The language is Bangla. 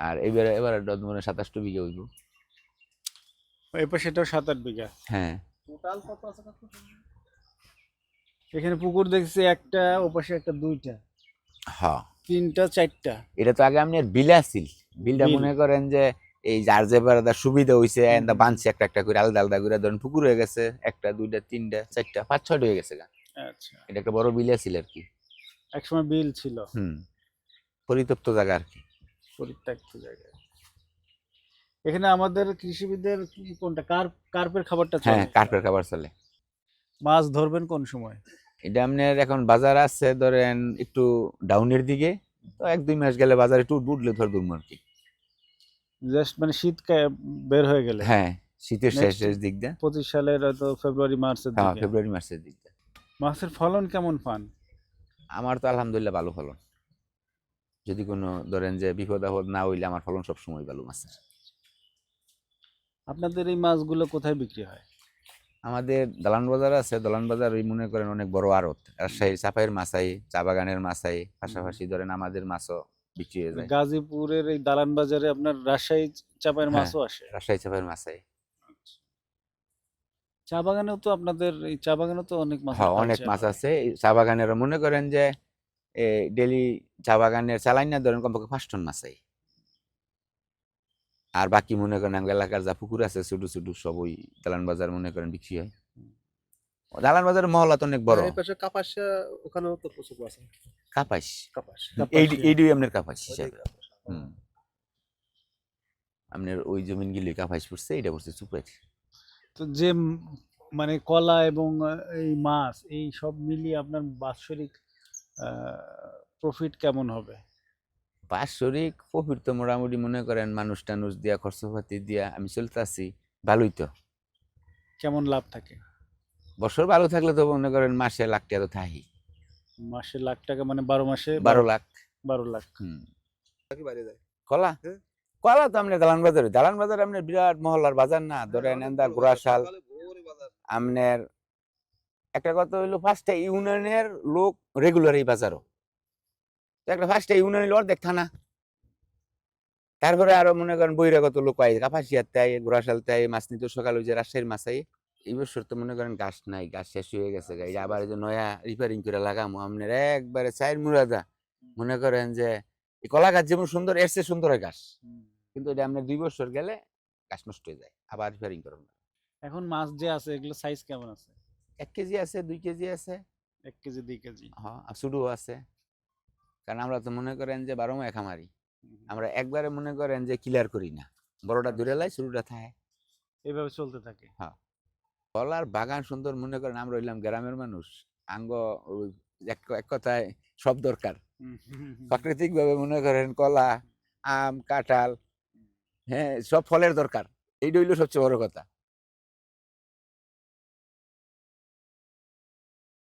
আর এবারে এবারে মনে সাতাশটা বিঘা হইব। এই পাশে এটাও সাত আট বিঘা। হ্যাঁ। টোটাল কত আছে এখানে পুকুর দেখছি একটা ওপাশে একটা দুইটা। হ্যাঁ তিনটা চারটা। এটা তো আগে আপনার বিল আছিল। বিলটা বিল। মনে করেন যে এই যার যে বেড়াদার সুবিধা হইছে এন্দা বানছে একটা একটা করে আলাদা আলাদা করে। ধরেন পুকুর হয়ে গেছে একটা দুইটা তিনটা চারটা পাঁচ ছয়টা হয়ে গেছে গা। আচ্ছা। এটা একটা বড় বিল আছিল আর কি। একসময় বিল ছিল। হুম। পরিতপ্ত জায়গা আর কি। পরিত্যক্ত জায়গায় এখানে আমাদের কৃষিবিদের কি কোনটা? কার্প কার্পের খাবারটা হ্যাঁ কার্পের খাবার চলে। মাছ ধরবেন কোন সময়? এটা আপনার এখন বাজার আছে ধরেন একটু ডাউনের দিকে। তো এক দুই মাস গেলে বাজারে একটু উঠলে ধর দুর্ম আর কি। জাস্ট মানে শীত বের হয়ে গেলে? হ্যাঁ শীতের শেষ শেষ দিক দিয়ে। পঁচিশ সালের হয়তো ফেব্রুয়ারি মার্চের হ্যাঁ দিকে। ফেব্রুয়ারি মাসের দিক দিয়ে। মাছের ফলন কেমন পান? আমার তো আলহামদুলিল্লাহ ভালো ফলন। যদি কোনো ধরেন যে বিপদ আপদ না হইলে আমার ফলন সবসময় ভালো মাছের। আপনাদের এই মাছগুলো কোথায় বিক্রি হয়? আমাদের দালান বাজার আছে দালান বাজার ওই মনে করেন অনেক বড় আড়ত। রাজশাহীর চাপাইয়ের মাছাই চা বাগানের মাছাই পাশাপাশি ধরেন আমাদের মাছও বিক্রি হয়ে যায়। গাজীপুরের এই দালান বাজারে আপনার রাজশাহী চাপায়ের হ্যাঁ। মাছও আসে? রাজশাহী চাপাইয়ের মাছাই চা বাগানেও তো আপনাদের এই চা বাগানেও তো অনেক মাছ হ্যাঁ অনেক মাছ আছে। চা বাগানের মনে করেন যে ডেলি চা বাগানের চালাই না ধরেন কমপক্ষে পাঁচ টন মাছাই আর বাকি মনে করেন আমার এলাকার যা পুকুর আছে ছোট ছোট সব ওই দালান বাজার মনে করেন বিক্রি হয়। দালান বাজারের মহল্লা তো অনেক বড়। এই ওখানেও তো প্রচুর আছে। কাপাইশ কাপাস এই। এইটাই আপনার হিসাবে। কাপাস। হুম। আপনার ওই জমিন গিলে কাপাইশ পড়ছে এটা পড়ছে চুপের তো যে মানে কলা এবং এই মাছ এই সব মিলিয়ে আপনার বাৎসরিক প্রফিট কেমন হবে? বাৎসরিক প্রফিট তো মোটামুটি মনে করেন মানুষ টানুষ দিয়া খরচপাতি দিয়া আমি চলতে আছি ভালোই তো। কেমন লাভ থাকে? বছর ভালো থাকলে তো মনে করেন মাসে লাখ টাকা তো থাকি মাসে লাখ টাকা মানে বারো মাসে বারো লাখ। বারো লাখ। হুম। কলা? হ্যাঁ। কলা তো আপনার দালান বাজারে দালান বাজার আপনার বিরাট মহল্লার বাজার না ধরেন অনেক এন্দা গোড়াশাল। আপনার একটা কথা হইল ফার্স্টে ইউনিয়নের লোক রেগুলার এই বাজারও। একটা ফার্স্টে ইউনিয়ন হইল অর্ধেক থানা। তারপরে আরও মনে করেন বহিরাগত লোক আই কাপাসিয়ার তাই গোড়াশাল তাই মাছ নিত সকাল ওই যে রাজশাহীর মাছাই। এই বছর তো মনে করেন গাছ নাই, গাছ শেষ হয়ে গেছে গাই আবার যে নয়া রিপেয়ারিং করে লাগামো আপনার একবারে চাইর মুরাদা। মনে করেন যে কলা গাছ যেমন সুন্দর, এর চেয়ে সুন্দর হয় গাছ। কিন্তু এটা আপনার দুই বছর গেলে গাছ নষ্ট হয়ে যায়, আবার রিপেয়ারিং করুন এখন মাছ যে আছে, এগুলো সাইজ কেমন আছে? এক কেজি আছে দুই কেজি আছে। এক কেজি দুই কেজি। হ্যাঁ আর আছে। কারণ আমরা তো মনে করেন যে বারো মায় খামারি। আমরা একবারে মনে করেন যে ক্লিয়ার করি না। বড়টা দূরে লাই শুরুটা থাকে এইভাবে চলতে থাকে। হ্যাঁ কলার বাগান সুন্দর মনে করেন আমরা হইলাম গ্রামের মানুষ। আঙ্গ এক এক কথায় সব দরকার। প্রাকৃতিক ভাবে মনে করেন কলা আম কাঁঠাল হ্যাঁ সব ফলের দরকার। এইটা হইল সবচেয়ে বড় কথা।